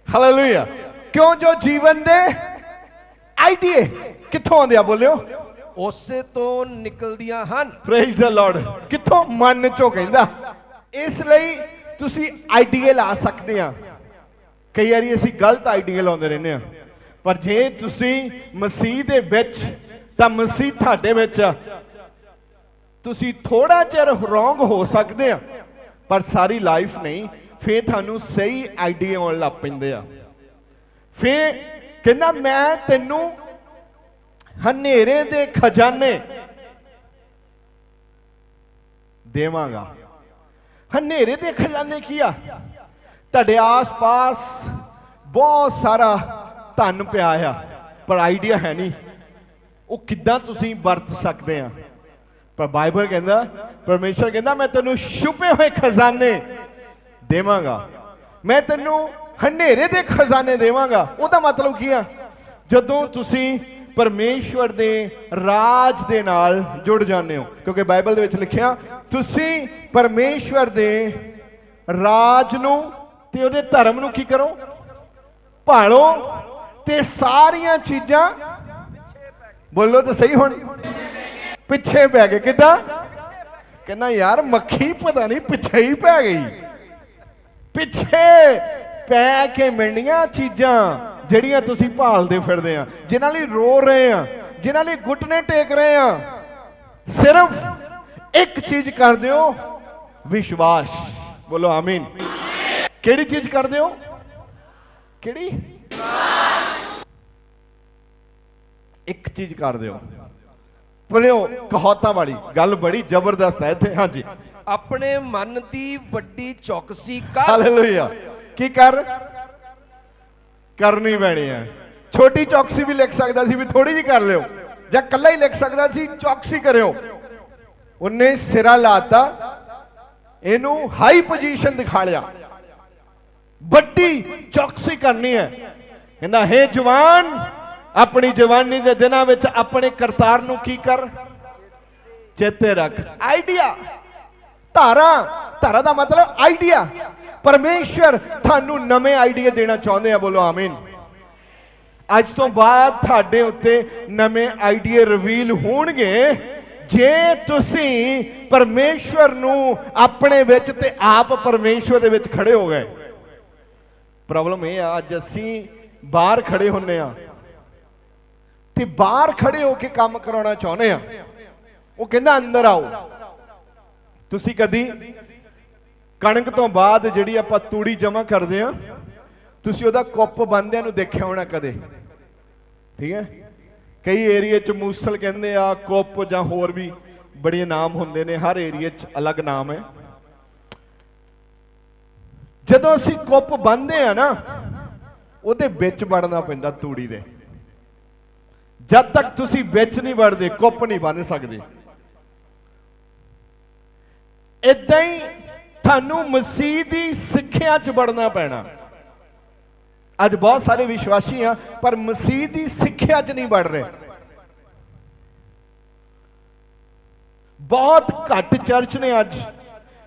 ਹਾਲੇਲੂਇਆ ਕਿਉਂ ਜੋ ਜੀਵਨ ਦੇ ਆਈਡੀਏ? ਕਿੱਥੋਂ ਆਉਂਦੇ ਆ ਬੋਲਿਓ? ਉਸੇ ਤੋਂ ਨਿਕਲਦੀਆਂ ਹਨ। ਪ੍ਰੇਜ਼ ਦ ਲਾਰਡ ਕਿੱਥੋਂ ਮਨ ਚੋਂ ਕਹਿੰਦਾ? ਇਸ ਲਈ ਤੁਸੀਂ ਆਈਡੀਆ ਲਾ ਸਕਦੇ ਆ ਕਈ ਵਾਰੀ ਅਸੀਂ ਗਲਤ ਆਈਡੀਆ ਲਾਉਂਦੇ ਰਹਿੰਦੇ ਆ ਪਰ ਜੇ ਤੁਸੀਂ ਮਸੀਹ ਦੇ ਵਿੱਚ, ਤਾਂ ਮਸੀਹ ਤੁਹਾਡੇ ਵਿੱਚ ਆ। ਤੁਸੀਂ ਥੋੜਾ ਚਿਰ ਰੋਂਗ ਹੋ ਸਕਦੇ ਆ, ਪਰ ਸਾਰੀ ਲਾਈਫ ਨਹੀਂ, ਫੇਰ ਤੁਹਾਨੂੰ ਸਹੀ ਆਈਡੀਆ ਆਉਣ ਲੱਗ ਪੈਂਦੇ ਆ। ਫੇਰ ਕਹਿੰਦਾ, ਮੈਂ ਤੈਨੂੰ ਹਨੇਰੇ ਦੇ ਖਜ਼ਾਨੇ ਦੇਵਾਂਗਾ। ਹਨੇਰੇ ਦੇ ਖਜ਼ਾਨੇ ਕੀ ਆ? ਤੁਹਾਡੇ ਆਸ-ਪਾਸ ਬਹੁਤ ਸਾਰਾ ਧਨ ਪਿਆ ਆ, ਪਰ ਆਈਡੀਆ ਹੈ ਨਹੀਂ। ਉਹ ਕਿੱਦਾਂ ਤੁਸੀਂ ਵਰਤ ਸਕਦੇ ਆ? ਪਰ ਬਾਈਬਲ ਕਹਿੰਦਾ ਪਰਮੇਸ਼ਰ ਕਹਿੰਦਾ, ਮੈਂ ਤੈਨੂੰ ਛੁਪੇ ਹੋਏ ਖਜ਼ਾਨੇ ਦੇਵਾਂਗਾ। ਮੈਂ ਤੈਨੂੰ ਹਨੇਰੇ ਦੇ ਖਜ਼ਾਨੇ ਦੇਵਾਂਗਾ। ਉਹਦਾ ਮਤਲਬ ਕੀ ਆ? ਜਦੋਂ ਤੁਸੀਂ ਪਰਮੇਸ਼ਵਰ ਦੇ ਰਾਜ ਦੇ ਨਾਲ ਜੁੜ ਜਾਂਦੇ ਹੋ, ਕਿਉਂਕਿ ਬਾਈਬਲ ਦੇ ਵਿੱਚ ਲਿਖਿਆ, ਤੁਸੀਂ ਪਰਮੇਸ਼ਵਰ ਦੇ ਰਾਜ ਨੂੰ ਤੇ ਉਹਦੇ ਧਰਮ ਨੂੰ ਕੀ ਕਰੋ? ਭਾਲੋ। ਤੇ ਸਾਰੀਆਂ ਚੀਜ਼ਾਂ ਬੋਲੋ ਤਾਂ ਸਹੀ ਹੁਣ। ਪਿੱਛੇ ਪੈ ਗਏ। ਕਿਦਾਂ? ਕਹਿੰਦਾ ਯਾਰ ਮੱਖੀ ਪਤਾ ਨਹੀਂ ਪਿੱਛੇ ਹੀ ਪੈ ਗਈ। ਪਿੱਛੇ ਪੈ ਕੇ ਮਿਲਣੀਆਂ ਚੀਜ਼ਾਂ ਜਿਹੜੀਆਂ ਤੁਸੀਂ ਭਾਲਦੇ ਫਿਰਦੇ ਆ, ਜਿਨ੍ਹਾਂ ਲਈ ਰੋ ਰਹੇ ਆ, ਜਿਨ੍ਹਾਂ ਲਈ ਘੁਟਨੇ ਟੇਕ ਰਹੇ ਆ। ਸਿਰਫ ਇੱਕ ਚੀਜ਼ ਕਰਦੇ ਹੋ ਵਿਸ਼ਵਾਸ। ਬੋਲੋ ਆਮੀਨ। ਕਿਹੜੀ ਚੀਜ਼ ਕਰਦੇ ਹੋ ਕਿਹੜੀ? ਇੱਕ ਚੀਜ਼ ਕਰਦੇ ਹੋ ਪੜਿਓ ਕਹਾਵਤਾਂ ਵਾਲੀ ਗੱਲ ਬੜੀ ਜ਼ਬਰਦਸਤ ਹੈ ਇੱਥੇ ਹਾਂਜੀ। ਆਪਣੇ ਮਨ ਦੀ ਵੱਡੀ ਚੌਕਸੀ ਕਰ। ਹਾਲੇਲੂਇਆ ਕੀ ਕਰ? ਕਰਨੀ ਪੈਣੀ ਹੈ। ਛੋਟੀ ਚੌਕਸੀ ਵੀ ਲਿਖ ਸਕਦਾ ਸੀ ਵੀ ਥੋੜੀ ਜੀ ਕਰ ਲਿਓ। ਜਾਂ ਕੱਲਾ ਹੀ ਲਿਖ ਸਕਦਾ ਸੀ ਚੌਕਸੀ ਕਰਿਓ। ਉਹਨੇ ਸਿਰਾ ਲਾਤਾ ਇਹਨੂੰ ਹਾਈ ਪੋਜੀਸ਼ਨ ਦਿਖਾ ਲਿਆ। ਵੱਡੀ ਚੌਕਸੀ ਕਰਨੀ ਹੈ। ਕਹਿੰਦਾ ਹੇ ਜਵਾਨ ਆਪਣੀ ਜਵਾਨੀ ਦੇ ਦਿਨਾਂ ਵਿੱਚ ਆਪਣੇ ਕਰਤਾਰ ਨੂੰ ਕੀ ਕਰ? ਚੇਤੇ ਰੱਖ। ਆਈਡੀਆ ਧਾਰਾ। ਧਾਰਾ ਦਾ ਮਤਲਬ ਆਈਡੀਆ ਪਰਮੇਸ਼ਵਰ ਤੁਹਾਨੂੰ ਨਵੇਂ ਆਈਡੀਆ ਦੇਣਾ ਚਾਹੁੰਦੇ ਆ, ਬੋਲੋ ਆਮੀਨ। ਅੱਜ ਤੋਂ ਬਾਅਦ ਤੁਹਾਡੇ ਉੱਤੇ ਨਵੇਂ ਆਈਡੀਆ ਰਿਵੀਲ ਹੋਣਗੇ। ਜੇ ਤੁਸੀਂ ਪਰਮੇਸ਼ਵਰ ਨੂੰ ਆਪਣੇ ਵਿੱਚ ਤੇ ਆਪ ਪਰਮੇਸ਼ਵਰ ਦੇ ਵਿੱਚ ਖੜੇ ਹੋ ਗਏ। ਪ੍ਰੋਬਲਮ ਇਹ ਆ, ਅੱਜ ਅਸੀਂ ਬਾਹਰ ਖੜੇ ਹੁੰਨੇ ਆ। ਤੇ ਬਾਹਰ ਖੜੇ ਹੋ ਕੇ ਕੰਮ ਕਰਾਉਣਾ ਚਾਹੁੰਦੇ ਆ। ਉਹ ਕਹਿੰਦਾ, ਅੰਦਰ ਆਓ। ਤੁਸੀਂ ਕਦੀ ਕਣਕ ਤੋਂ ਬਾਅਦ ਜਿਹੜੀ ਆਪਾਂ ਤੂੜੀ ਜਮਾ ਕਰਦੇ ਆ, ਤੁਸੀਂ ਉਹਦਾ ਕੁੱਪ ਬੰਦਿਆਂ ਨੂੰ ਦੇਖਿਆ ਹੋਣਾ ਕਦੇ? ਠੀਕ ਹੈ? ਕਈ ਏਰੀਏ ਚ ਮੂਸਲ ਕਹਿੰਦੇ ਆ, ਕੁੱਪ ਜਾਂ ਹੋਰ ਵੀ ਬੜੇ ਨਾਮ ਹੁੰਦੇ ਨੇ, ਹਰ ਏਰੀਏ ਚ ਅਲੱਗ ਨਾਮ ਹੈ। ਜਦੋਂ ਅਸੀਂ ਕੁੱਪ ਬੰਨਦੇ ਆ ਨਾ, ਉਹਦੇ ਵਿੱਚ ਵੜਨਾ ਪੈਂਦਾ ਤੂੜੀ ਦੇ। ਜਦ ਤੱਕ ਤੁਸੀਂ ਵਿੱਚ ਨਹੀਂ ਵੜਦੇ, ਕੁੱਪ ਨਹੀਂ ਬੰਨ ਸਕਦੇ। ਇਦਾਂ ਹੀ ਤੁਹਾਨੂੰ ਮਸੀਹ ਦੀ ਸਿੱਖਿਆ 'ਚ ਵੜਨਾ ਪੈਣਾ। ਅੱਜ ਬਹੁਤ ਸਾਰੇ ਵਿਸ਼ਵਾਸੀ ਆ, ਪਰ ਮਸੀਹ ਦੀ ਸਿੱਖਿਆ 'ਚ ਨਹੀਂ ਵੜ ਰਹੇ। ਬਹੁਤ ਘੱਟ ਚਰਚ ਨੇ ਅੱਜ,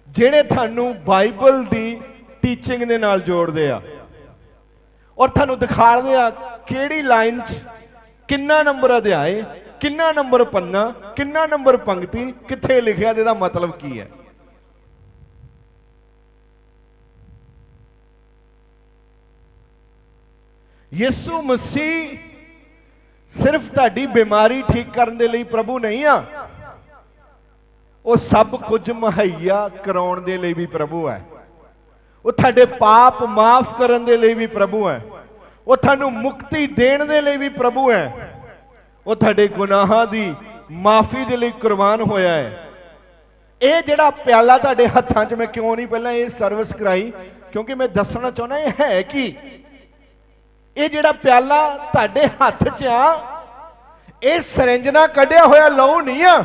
ਜਿਹੜੇ ਤੁਹਾਨੂੰ ਬਾਈਬਲ ਦੀ ਟੀਚਿੰਗ ਦੇ ਨਾਲ ਜੋੜਦੇ ਆ। ਔਰ ਤੁਹਾਨੂੰ ਦਿਖਾਉਂਦੇ ਆ ਕਿਹੜੀ ਲਾਈਨ 'ਚ ਕਿੰਨਾ ਨੰਬਰ ਅਧਿਆਏ, ਕਿੰਨਾ ਨੰਬਰ ਪੰਨਾ, ਕਿੰਨਾ ਨੰਬਰ ਪੰਕਤੀ, ਕਿੱਥੇ ਲਿਖਿਆ ਤੇ ਇਹਦਾ ਮਤਲਬ ਕੀ ਹੈ? ਯਿਸੂ ਮਸੀਹ ਸਿਰਫ ਤੁਹਾਡੀ ਬਿਮਾਰੀ ਠੀਕ ਕਰਨ ਦੇ ਲਈ ਪ੍ਰਭੂ ਨਹੀਂ ਆ। ਉਹ ਸਭ ਕੁਝ ਮੁਹੱਈਆ ਕਰਾਉਣ ਦੇ ਲਈ ਵੀ ਪ੍ਰਭੂ ਹੈ। ਉਹ ਤੁਹਾਡੇ ਪਾਪ ਮਾਫ ਕਰਨ ਦੇ ਲਈ ਵੀ ਪ੍ਰਭੂ ਹੈ। ਉਹ ਤੁਹਾਨੂੰ ਮੁਕਤੀ ਦੇਣ ਦੇ ਲਈ ਵੀ ਪ੍ਰਭੂ ਹੈ। ਉਹ ਤੁਹਾਡੇ ਗੁਨਾਹਾਂ ਦੀ ਮਾਫੀ ਦੇ ਲਈ ਕੁਰਬਾਨ ਹੋਇਆ ਹੈ। ਇਹ ਜਿਹੜਾ ਪਿਆਲਾ ਤੁਹਾਡੇ ਹੱਥਾਂ 'ਚ ਮੈਂ ਕਿਉਂ ਨਹੀਂ ਪਹਿਲਾਂ ਇਹ ਸਰਵਿਸ ਕਰਾਈ? ਕਿਉਂਕਿ ਮੈਂ ਦੱਸਣਾ ਚਾਹੁੰਦਾ ਇਹ ਹੈ ਕੀ ਇਹ ਜਿਹੜਾ ਪਿਆਲਾ ਤੁਹਾਡੇ ਹੱਥ 'ਚ ਆ, ਇਹ ਸਰੰਜਨਾ ਕੱਢਿਆ ਹੋਇਆ ਲਹੂ ਨਹੀਂ ਆ।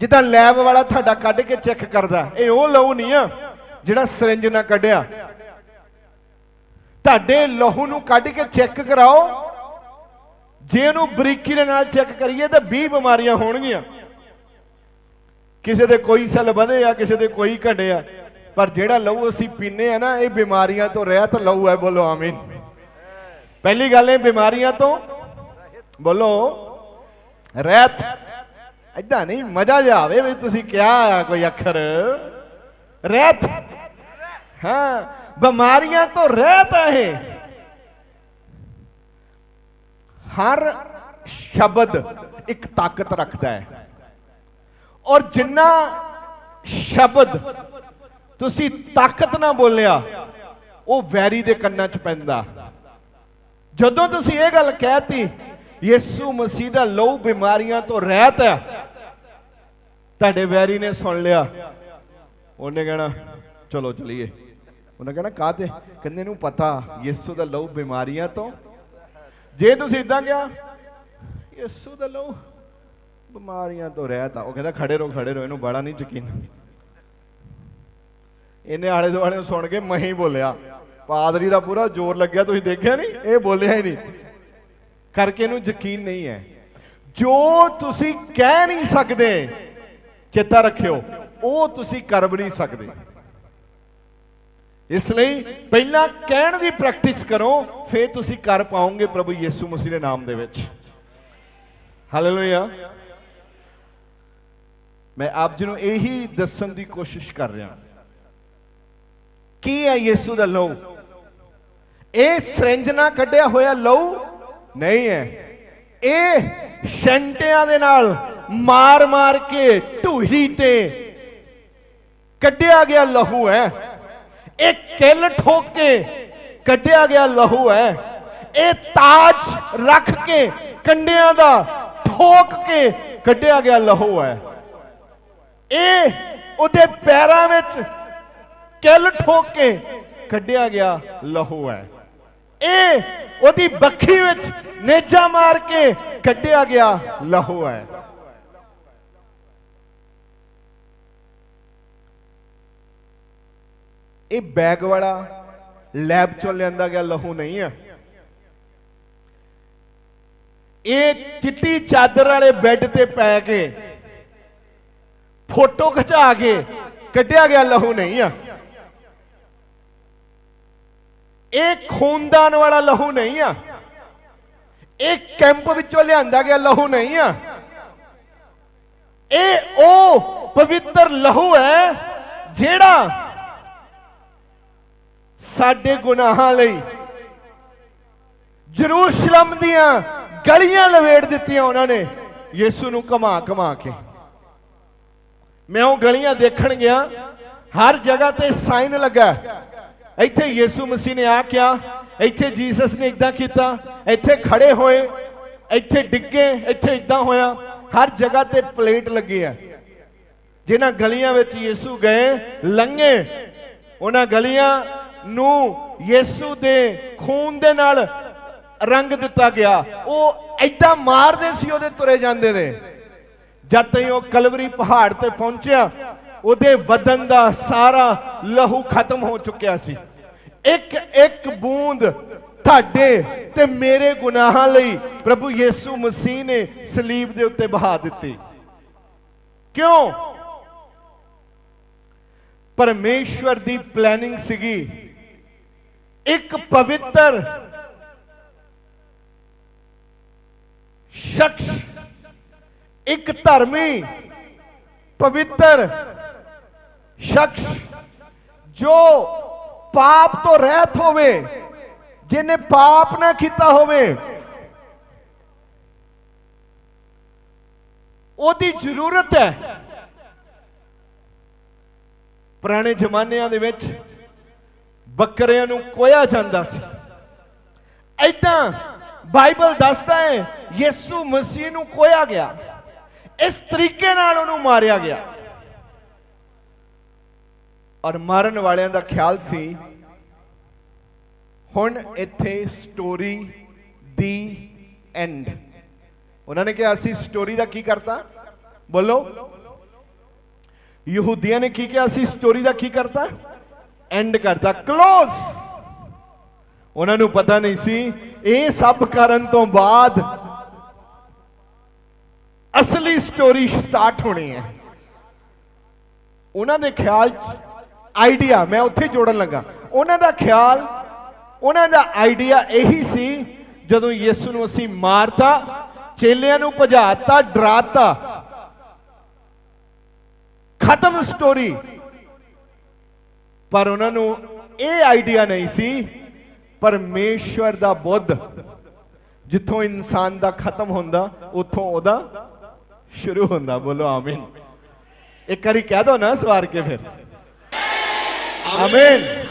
ਜਿੱਦਾਂ ਲੈਬ ਵਾਲਾ ਤੁਹਾਡਾ ਕੱਢ ਕੇ ਚੈੱਕ ਕਰਦਾ, ਇਹ ਉਹ ਲਹੂ ਨਹੀਂ ਆ ਜਿਹੜਾ ਸਰੰਜ ਨਾਲ ਕੱਢਿਆ। ਤੁਹਾਡੇ ਲਹੂ ਨੂੰ ਕੱਢ ਕੇ ਚੈੱਕ ਕਰਾਓ। ਜੇ ਇਹਨੂੰ ਬਰੀਕੀ ਦੇ ਨਾਲ ਚੈੱਕ ਕਰੀਏ ਤਾਂ 20 ਬਿਮਾਰੀਆਂ ਹੋਣਗੀਆਂ। ਕਿਸੇ ਦੇ ਕੋਈ ਸੈੱਲ ਵਧੇ ਆ, ਕਿਸੇ ਦੇ ਕੋਈ ਘਟੇ ਆ। ਪਰ ਜਿਹੜਾ ਲਹੂ ਅਸੀਂ ਪੀਨੇ ਆ ਨਾ, ਇਹ ਬਿਮਾਰੀਆਂ ਤੋਂ ਰਹਿਤ ਲਹੂ ਹੈ, ਬੋਲੋ ਆਮੀਨ। ਪਹਿਲੀ ਗੱਲ ਇਹ ਬਿਮਾਰੀਆਂ ਤੋਂ, ਬੋਲੋ, ਰਹਿਤ। ਐਦਾਂ ਨਹੀਂ, ਮਜ਼ਾ ਜਿਹਾ ਆਵੇ ਵੀ ਤੁਸੀਂ ਕਿਹਾ ਕੋਈ ਅੱਖਰ। ਰਹਿਤ। ਹਾਂ ਬਿਮਾਰੀਆਂ ਤੋਂ ਰਹਿਤ ਹੈ ਹਰ ਸ਼ਬਦ ਇੱਕ ਤਾਕਤ ਰੱਖਦਾ ਹੈ। ਔਰ ਜਿੰਨਾ ਸ਼ਬਦ ਤੁਸੀਂ ਤਾਕਤ ਨਾਲ ਬੋਲਿਆ, ਉਹ ਵੈਰੀ ਦੇ ਕੰਨਾਂ 'ਚ ਪੈਂਦਾ। ਜਦੋਂ ਤੁਸੀਂ ਇਹ ਗੱਲ ਕਹਿਤੀ, ਯਿਸੂ ਮਸੀਹ ਦਾ ਲਹੂ ਬਿਮਾਰੀਆਂ ਤੋਂ ਰਹਿਤ ਹੈ, ਤੁਹਾਡੇ ਵੈਰੀ ਨੇ ਸੁਣ ਲਿਆ। ਉਹਨੇ ਕਹਿਣਾ, ਚਲੋ ਚਲੀਏ। ਉਹਨੇ ਕਹਿਣਾ ਕਾਹਤੇ ਕਹਿੰਦੇ ਨੂੰ ਪਤਾ, ਯਿਸੂ ਦਾ ਲਹੂ ਬਿਮਾਰੀਆਂ ਤੋਂ। ਜੇ ਤੁਸੀਂ ਇਦਾਂ ਕਿਹਾ, ਯਿਸੂ ਦਾ ਲਹੂ ਬਿਮਾਰੀਆਂ ਤੋਂ ਰਹਿਤ ਆ ਉਹ ਕਹਿੰਦਾ, ਖੜੇ ਰਹੋ ਖੜੇ ਰਹੋ, ਇਹਨੂੰ ਬੜਾ ਨਹੀਂ ਯਕੀਨ। ਇਹਨੇ ਆਲੇ ਦੁਆਲੇ ਨੂੰ ਸੁਣ ਕੇ ਮਹੀਂ ਬੋਲਿਆ। ਪਾਦਰੀ ਦਾ ਪੂਰਾ ਜ਼ੋਰ ਲੱਗਿਆ, ਤੁਸੀਂ ਦੇਖਿਆ ਨਹੀਂ? ਇਹ ਬੋਲਿਆ ਹੀ ਨਹੀਂ। ਕਰਕੇ ਇਹਨੂੰ ਯਕੀਨ ਨਹੀਂ ਹੈ। ਜੋ ਤੁਸੀਂ ਕਹਿ ਨਹੀਂ ਸਕਦੇ, ਚੇਤਾ ਰੱਖਿਓ, ਉਹ ਤੁਸੀਂ ਕਰ ਵੀ ਨਹੀਂ ਸਕਦੇ। ਇਸ ਲਈ ਪਹਿਲਾਂ ਕਹਿਣ ਦੀ ਪ੍ਰੈਕਟਿਸ ਕਰੋ, ਫਿਰ ਤੁਸੀਂ ਕਰ ਪਾਓਗੇ ਪ੍ਰਭੂ ਯਿਸੂ ਮਸੀਹ ਦੇ ਨਾਮ ਦੇ ਵਿੱਚ। ਹਾਲੇਲੂਇਆ ਮੈਂ ਆਪ ਜੀ ਨੂੰ ਇਹੀ ਦੱਸਣ ਦੀ ਕੋਸ਼ਿਸ਼ ਕਰ ਰਿਹਾ। ਕੀ ਹੈ ਯਿਸੂ ਦਾ ਲਹੂ? ਇਹ ਸਰੰਜ ਕੱਢਿਆ ਹੋਇਆ ਲਹੂ ਨਹੀਂ ਹੈ। ਇਹ ਸ਼ੰਟਿਆਂ ਦੇ ਨਾਲ ਮਾਰ-ਮਾਰ ਕੇ ਢੂਹੀ ਤੇ ਕੱਢਿਆ ਗਿਆ ਲਹੂ ਹੈ। ਇਹ ਕਿੱਲ ਠੋਕ ਕੇ ਕੱਢਿਆ ਗਿਆ ਲਹੂ ਹੈ ਇਹ ਤਾਜ ਰੱਖ ਕੇ ਕੰਡਿਆਂ ਦਾ ਠੋਕ ਕੇ ਕੱਢਿਆ ਗਿਆ ਲਹੂ ਹੈ ਇਹ ਉਹਦੇ ਪੈਰਾਂ ਵਿੱਚ ਕਿੱਲ ਠੋਕ ਕੇ ਕੱਢਿਆ ਗਿਆ ਲਹੂ ਹੈ ਇਹ ਉਹਦੀ ਬੱਖੀ ਵਿੱਚ ਨੇਜਾ ਮਾਰ ਕੇ ਕੱਢਿਆ ਗਿਆ ਲਹੂ ਹੈ ਇਹ ਬੈਗ ਵਾਲਾ ਲੈਬ ਚੋਂ ਲਿਆਂਦਾ ਗਿਆ ਲਹੂ ਨਹੀਂ ਆ। ਇਹ ਚਿੱਟੀ ਚਾਦਰ ਵਾਲੇ ਬੈੱਡ ਤੇ ਪੈ ਕੇ ਫੋਟੋ ਖਿਚਾ ਕੇ ਕੱਢਿਆ ਗਿਆ ਲਹੂ ਨਹੀਂ ਆ। ਇਹ ਖੂਨਦਾਨ ਵਾਲਾ ਲਹੂ ਨਹੀਂ ਆ। ਇਹ ਕੈਂਪ ਵਿੱਚੋਂ ਲਿਆਂਦਾ ਗਿਆ ਲਹੂ ਨਹੀਂ ਆ। ਇਹ ਉਹ ਪਵਿੱਤਰ ਲਹੂ ਹੈ ਜਿਹੜਾ ਸਾਡੇ ਗੁਨਾਹਾਂ ਲਈ। ਜਰੂਸ਼ਲਮ ਦੀਆਂ ਗਲੀਆਂ ਲਵੇੜ ਦਿੱਤੀਆਂ ਉਹਨਾਂ ਨੇ। ਯਿਸੂ ਨੂੰ ਕਮਾ ਕਮਾ ਕੇ। ਮੈਂ ਉਹ ਗਲੀਆਂ ਦੇਖਣ ਗਿਆ। ਹਰ ਜਗ੍ਹਾ ਤੇ ਸਾਈਨ ਲੱਗਾ। ਇੱਥੇ ਯਿਸੂ ਮਸੀਹ ਨੇ ਆ ਕਿਹਾ। ਇੱਥੇ ਜੀਸਸ ਨੇ ਇਦਾਂ ਕੀਤਾ। ਇੱਥੇ ਖੜੇ ਹੋਏ। ਇੱਥੇ ਡਿੱਗੇ। ਇੱਥੇ ਇਦਾਂ ਹੋਇਆ। ਹਰ ਜਗ੍ਹਾ ਤੇ ਪਲੇਟ ਲੱਗੀ ਆ ਜਿਨ੍ਹਾਂ ਗਲੀਆਂ ਵਿੱਚ ਯਿਸੂ ਗਏ, ਲੰਘੇ, ਉਹਨਾਂ ਗਲੀਆਂ ਨੂੰ ਯੀਸੂ ਦੇ ਖੂਨ ਦੇ ਨਾਲ ਰੰਗ ਦਿੱਤਾ ਗਿਆ। ਉਹ ਐਦਾਂ ਮਾਰਦੇ ਸੀ, ਉਹਦੇ ਤੁਰੇ ਜਾਂਦੇ ਨੇ। ਜਦ ਤਾਈਂ ਉਹ ਕਲਵਰੀ ਪਹਾੜ ਤੇ ਪਹੁੰਚਿਆ, ਉਹਦੇ ਵਦਨ ਦਾ ਸਾਰਾ ਲਹੂ ਖਤਮ ਹੋ ਚੁੱਕਿਆ ਸੀ। ਇੱਕ ਇੱਕ ਬੂੰਦ ਤੁਹਾਡੇ ਤੇ ਮੇਰੇ ਗੁਨਾਹਾਂ ਲਈ ਪ੍ਰਭੂ ਯੀਸੂ ਮਸੀਹ ਨੇ ਸਲੀਬ ਦੇ ਉੱਤੇ ਬਹਾ ਦਿੱਤੀ। ਕਿਉਂ? ਪਰਮੇਸ਼ਵਰ ਦੀ ਪਲੈਨਿੰਗ ਸੀਗੀ। ਇੱਕ ਪਵਿੱਤਰ ਸ਼ਖਸ, ਇੱਕ ਧਰਮੀ ਪਵਿੱਤਰ ਸ਼ਖਸ ਜੋ ਪਾਪ ਤੋਂ ਰਹਿਤ ਹੋਵੇ ਜਿਹਨੇ ਪਾਪ ਨਾ ਕੀਤਾ ਹੋਵੇ, ਉਹਦੀ ਜ਼ਰੂਰਤ ਹੈ। ਪੁਰਾਣੇ ਜ਼ਮਾਨਿਆਂ ਦੇ ਵਿੱਚ ਬੱਕਰਿਆਂ ਨੂੰ ਕੋਇਆ ਜਾਂਦਾ ਸੀ। ਐਦਾਂ ਬਾਈਬਲ ਦੱਸਦਾ ਹੈ, ਯਿਸੂ ਮਸੀਹ ਨੂੰ ਕੋਇਆ ਗਿਆ। ਇਸ ਤਰੀਕੇ ਨਾਲ ਉਹਨੂੰ ਮਾਰਿਆ ਗਿਆ। ਔਰ ਮਾਰਨ ਵਾਲਿਆਂ ਦਾ ਖਿਆਲ ਸੀ, ਹੁਣ ਇੱਥੇ ਸਟੋਰੀ ਦੀ ਐਂਡ ਉਹਨਾਂ ਨੇ ਕਿਹਾ, ਅਸੀਂ ਸਟੋਰੀ ਦਾ ਕੀ ਕਰਤਾ? ਬੋਲੋ। ਯਹੂਦੀਆਂ ਨੇ ਕੀ ਕਿਹਾ, ਅਸੀਂ ਸਟੋਰੀ ਦਾ ਕੀ ਕਰਤਾ? ਐਂਡ ਕਰਤਾ ক্লোਜ਼ ਉਹਨਾਂ ਨੂੰ ਪਤਾ ਨਹੀਂ ਸੀ, ਇਹ ਸਭ ਕਰਨ ਤੋਂ ਬਾਅਦ ਅਸਲੀ ਸਟੋਰੀ ਸਟਾਰਟ ਹੋਣੀ ਹੈ। ਉਹਨਾਂ ਦੇ ਖਿਆਲ ਆਈਡੀਆ ਮੈਂ ਉੱਥੇ ਜੋੜਨ ਲੱਗਾ। ਉਹਨਾਂ ਦਾ ਖਿਆਲ, ਉਹਨਾਂ ਦਾ ਆਈਡੀਆ ਇਹੀ ਸੀ, ਜਦੋਂ ਯਿਸੂ ਨੂੰ ਅਸੀਂ ਮਾਰਤਾ, ਚੇਲਿਆਂ ਨੂੰ ਭਜਾਤਾ, ਡਰਾਤਾ। ਖਤਮ ਸਟੋਰੀ ਪਰ ਉਹਨਾਂ ਨੂੰ ਇਹ ਆਈਡੀਆ ਨਹੀਂ ਸੀ, ਪਰਮੇਸ਼ਵਰ ਦਾ ਬੁੱਧ, ਜਿੱਥੋਂ ਇਨਸਾਨ ਦਾ ਖਤਮ ਹੁੰਦਾ, ਉੱਥੋਂ ਉਹਦਾ ਸ਼ੁਰੂ ਹੁੰਦਾ। ਬੋਲੋ ਆਮੀਨ। ਇੱਕ ਵਾਰੀ ਕਹਿ ਦੋ ਨਾ ਸਵਾਰ ਕੇ ਫਿਰ। ਆਮੀਨ।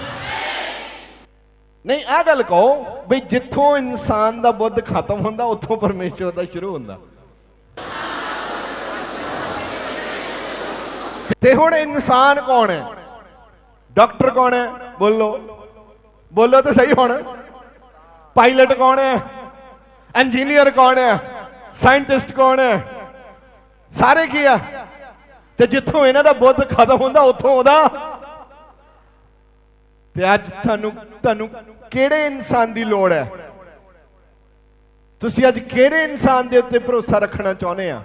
ਨਹੀਂ ਆ ਗੱਲ ਕਹੋ ਵੀ ਜਿੱਥੋਂ ਇਨਸਾਨ ਦਾ ਬੁੱਧ ਖਤਮ ਹੁੰਦਾ, ਉੱਥੋਂ ਪਰਮੇਸ਼ਵਰ ਦਾ ਸ਼ੁਰੂ ਹੁੰਦਾ। ਤੇ ਹੁਣ ਇਨਸਾਨ ਕੌਣ ਹੈ? ਡਾਕਟਰ ਕੌਣ ਹੈ? ਬੋਲੋ। ਬੋਲੋ ਤਾਂ ਸਹੀ ਹੁਣ। ਪਾਇਲਟ ਕੌਣ ਹੈ? ਇੰਜੀਨੀਅਰ ਕੌਣ ਹੈ? ਸਾਇੰਟਿਸਟ ਕੌਣ ਹੈ? ਸਾਰੇ ਕੀ ਆ? ਤੇ ਜਿੱਥੋਂ ਇਹਨਾਂ ਦਾ ਬੁੱਧ ਖਤਮ ਹੁੰਦਾ, ਉੱਥੋਂ ਉਹਦਾ। ਤੇ ਅੱਜ ਤੁਹਾਨੂੰ ਤੁਹਾਨੂੰ ਕਿਹੜੇ ਇਨਸਾਨ ਦੀ ਲੋੜ ਹੈ? ਤੁਸੀਂ ਅੱਜ ਕਿਹੜੇ ਇਨਸਾਨ ਦੇ ਉੱਤੇ ਭਰੋਸਾ ਰੱਖਣਾ ਚਾਹੁੰਦੇ ਆ?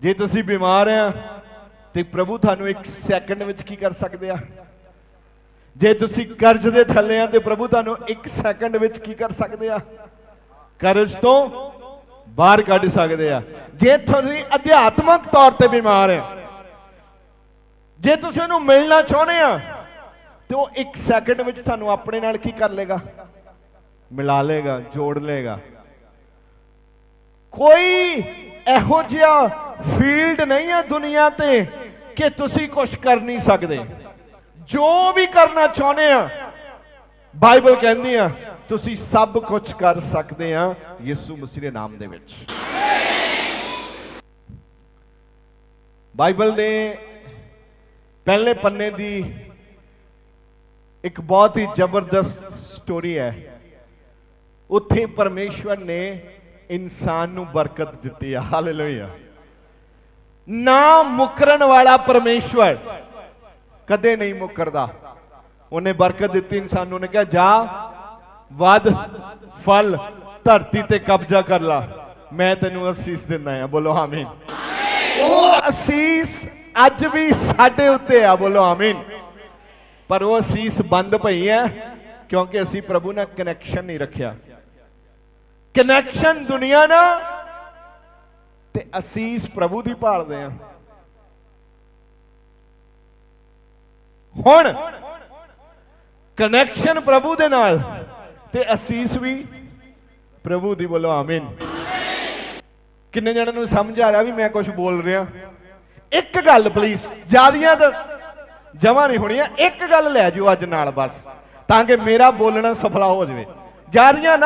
ਜੇ ਤੁਸੀਂ ਬਿਮਾਰ ਆ ਤੇ ਪ੍ਰਭੂ ਤੁਹਾਨੂੰ ਇੱਕ ਸੈਕਿੰਡ ਵਿੱਚ ਕੀ ਕਰ ਸਕਦੇ ਆ? ਜੇ ਤੁਸੀਂ ਕਰਜ਼ ਦੇ ਥੱਲੇ ਆ ਤੇ ਪ੍ਰਭੂ ਤੁਹਾਨੂੰ ਇੱਕ ਸੈਕਿੰਡ ਵਿੱਚ ਕੀ ਕਰ ਸਕਦੇ ਆ? ਕਰਜ਼ ਤੋਂ ਬਾਹਰ ਕੱਢ ਸਕਦੇ ਆ। ਜੇ ਤੁਸੀਂ ਅਧਿਆਤਮਕ ਤੌਰ ਤੇ ਬਿਮਾਰ ਆ, ਜੇ ਤੁਸੀਂ ਉਹਨੂੰ ਮਿਲਣਾ ਚਾਹੁੰਦੇ ਆ, ਤੇ ਉਹ ਇੱਕ ਸੈਕਿੰਡ ਵਿੱਚ ਤੁਹਾਨੂੰ ਆਪਣੇ ਨਾਲ ਕੀ ਕਰ ਲੇਗਾ? ਮਿਲਾ ਲੇਗਾ, ਜੋੜ ਲੇਗਾ। ਕੋਈ ਇਹੋ ਜਿਹਾ ਫੀਲਡ ਨਹੀਂ ਹੈ ਦੁਨੀਆ ਤੇ ਕਿ ਤੁਸੀਂ ਕੁਝ ਕਰ ਨਹੀਂ ਸਕਦੇ। ਜੋ ਵੀ ਕਰਨਾ ਚਾਹੁੰਦੇ ਆ, ਬਾਈਬਲ ਕਹਿੰਦੀ ਆ, ਤੁਸੀਂ ਸਭ ਕੁਝ ਕਰ ਸਕਦੇ ਆ ਯਿਸੂ ਮਸੀਹ ਦੇ ਨਾਮ ਦੇ ਵਿੱਚ। ਬਾਈਬਲ ਦੇ ਪਹਿਲੇ ਪੰਨੇ ਦੀ ਇੱਕ ਬਹੁਤ ਹੀ ਜ਼ਬਰਦਸਤ ਸਟੋਰੀ ਹੈ। ਉੱਥੇ ਪਰਮੇਸ਼ਵਰ ਨੇ ਇਨਸਾਨ ਨੂੰ ਬਰਕਤ ਦਿੱਤੀ ਆ। ਹਾਲੇਲੂਇਆ। ਨਾ ਮੁਕਰਨ ਵਾਲਾ ਪਰਮੇਸ਼ਵਰ। ਕਦੇ ਨਹੀਂ ਮੁਕਰਦਾ ਉਹਨੇ ਬਰਕਤ ਦਿੱਤੀ, ਇਨਸਾਨ ਨੂੰ ਕਿਹਾ, ਜਾ, ਵਧ ਫਲ, ਧਰਤੀ ਤੇ ਕਬਜ਼ਾ ਕਰ ਲਾ। ਮੈਂ ਤੈਨੂੰ ਅਸੀਸ ਦਿੰਦਾ ਆ ਬੋਲੋ, ਆਮੀਨ। ਉਹ ਅਸੀਸ ਅੱਜ ਵੀ ਸਾਡੇ ਉੱਤੇ ਆ। ਬੋਲੋ, ਆਮੀਨ। ਪਰ ਉਹ ਅਸੀਸ ਬੰਦ ਪਈ ਹੈ, ਕਿਉਂਕਿ ਅਸੀਂ ਪ੍ਰਭੂ ਨਾਲ ਕਨੈਕਸ਼ਨ ਨਹੀਂ ਰੱਖਿਆ। ਕਨੈਕਸ਼ਨ ਦੁਨੀਆ ਨਾਲ ਤੇ ਅਸੀਸ ਪ੍ਰਭੂ ਦੀ ਭਾਲਦੇ ਆ। ਹੁਣ ਕਨੈਕਸ਼ਨ ਪ੍ਰਭੂ ਦੇ ਨਾਲ ਤੇ ਅਸੀਸ ਵੀ ਪ੍ਰਭੂ ਦੀ ਬੋਲੋ ਆਮੀਨ। ਕਿੰਨੇ ਜਣਾਂ ਨੂੰ ਸਮਝ ਆ ਰਿਹਾ ਵੀ ਮੈਂ ਕੁਝ ਬੋਲ ਰਿਹਾ? ਇੱਕ ਗੱਲ ਪਲੀਜ਼ ਜਿਆਦੀਆਂ ਤਾਂ ਜਮਾ ਨਹੀਂ ਹੋਣੀਆਂ। ਇੱਕ ਗੱਲ ਲੈ ਜਿਓ ਅੱਜ ਨਾਲ ਬਸ, ਤਾਂ ਕਿ ਮੇਰਾ ਬੋਲਣਾ ਸਫਲਾ ਹੋ ਜਾਵੇ। ਜਿਆਦੀਆਂ ਨਾ